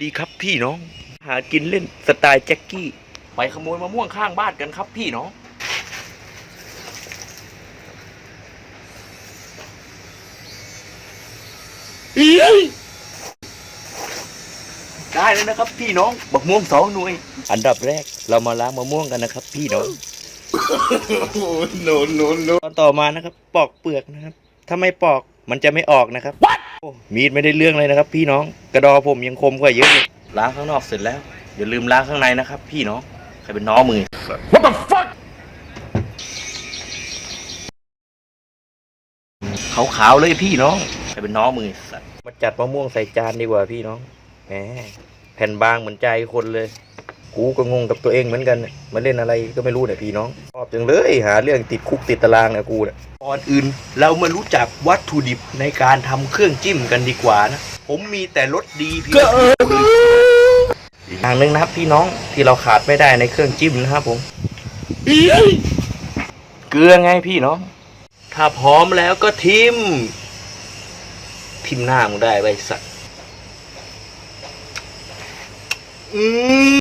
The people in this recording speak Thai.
ดีครับพี่น้อง หากินเล่นสไตล์แจ็คกี้ ไปขโมยมะม่วงข้างบ้านกันครับพี่น้องได้แล้วนะครับพี่น้องบักม่วงสองหน่วย อันดับแรกเรามาล้างมะม่วงกันนะครับ พี่น้อง no, no, no. ตอนต่อมานะครับ ปอกเปลือกนะครับ ถ้าไม่ปอกมันจะไม่ออกนะครับโอ้ มีดไม่ได้เรื่องเลยนะครับ พี่น้องกระดอผมยังคมกว่าเยอะเลยล้างข้างนอกเสร็จแล้วอย่าลืมล้างข้างในนะครับ พี่น้องใครเป็นน้องมือ What the fuck? ขาวๆเลยพี่น้องใครเป็นน้องมือสัตว์มาจัดมะม่วงใส่จานดีกว่าพี่น้องแหมแผ่นบางเหมือนใจคนเลย กูก็งงกับตัวเองเหมือนกันเนี่ยมาเล่นอะไรก็ไม่รู้เนี่ยพี่น้องชอบจังเลยหาเรื่องติดคุกติดตารางเนี่ยกูเนี่ยก่อนอื่นเรามารู้จักวัตถุดิบในการทำเครื่องจิ้มกันดีกว่านะ ผมมีแต่รสดีพียงอีกอย่างหนึ่งนะครับพี่น้องที่เราขาดไม่ได้ในเครื่องจิ้มนะครับผมเกลือไงพี่น้องถ้าพร้อมแล้วก็ทิม ทิมหน้ามึงได้ไว้สัตว์ Mm. He bad.